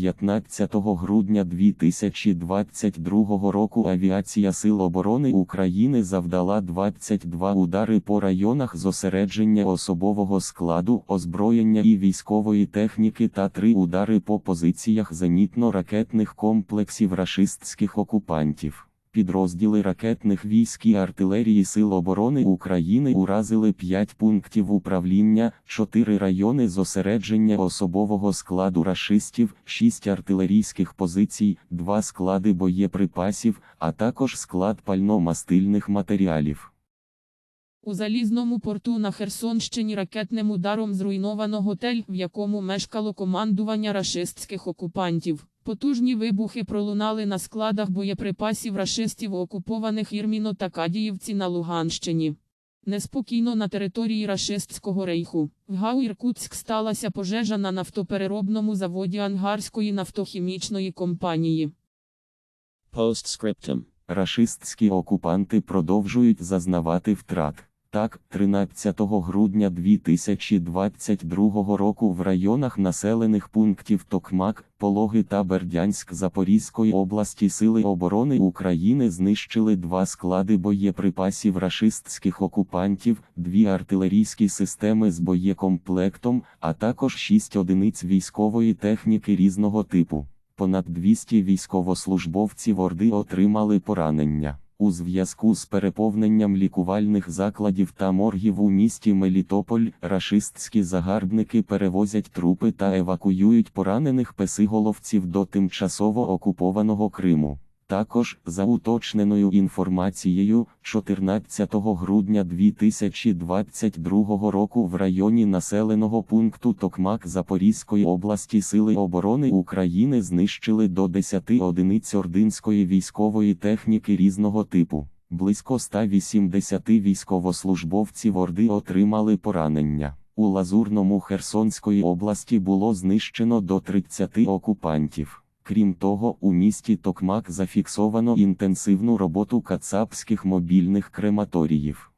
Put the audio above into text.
15 грудня 2022 року авіація Сил оборони України завдала 22 удари по районах зосередження особового складу, озброєння і військової техніки та 3 удари по позиціях зенітно-ракетних комплексів рашистських окупантів. Підрозділи ракетних військ і артилерії Сил оборони України уразили 5 пунктів управління, 4 райони зосередження особового складу рашистів, 6 артилерійських позицій, 2 склади боєприпасів, а також склад пально-мастильних матеріалів. У залізному порту на Херсонщині ракетним ударом зруйновано готель, в якому мешкало командування рашистських окупантів. Потужні вибухи пролунали на складах боєприпасів рашистів окупованих Ірміно та Кадіївці на Луганщині. Неспокійно на території рашистського рейху. В ГАУ Іркутськ сталася пожежа на нафтопереробному заводі Ангарської нафтохімічної компанії. Postscriptum. Рашистські окупанти продовжують зазнавати втрат. Так, 13 грудня 2022 року в районах населених пунктів Токмак, Пологи та Бердянськ Запорізької області Сили оборони України знищили два склади боєприпасів рашистських окупантів, дві артилерійські системи з боєкомплектом, а також шість одиниць військової техніки різного типу. Понад 200 військовослужбовців Орди отримали поранення. У зв'язку з переповненням лікувальних закладів та моргів у місті Мелітополь рашистські загарбники перевозять трупи та евакуюють поранених песиголовців до тимчасово окупованого Криму. Також, за уточненою інформацією, 14 грудня 2022 року в районі населеного пункту Токмак Запорізької області Сили оборони України знищили до 10 одиниць ординської військової техніки різного типу. Близько 180 військовослужбовців Орди отримали поранення. У Лазурному Херсонської області було знищено до 30 окупантів. Крім того, у місті Токмак зафіксовано інтенсивну роботу кацапських мобільних крематоріїв.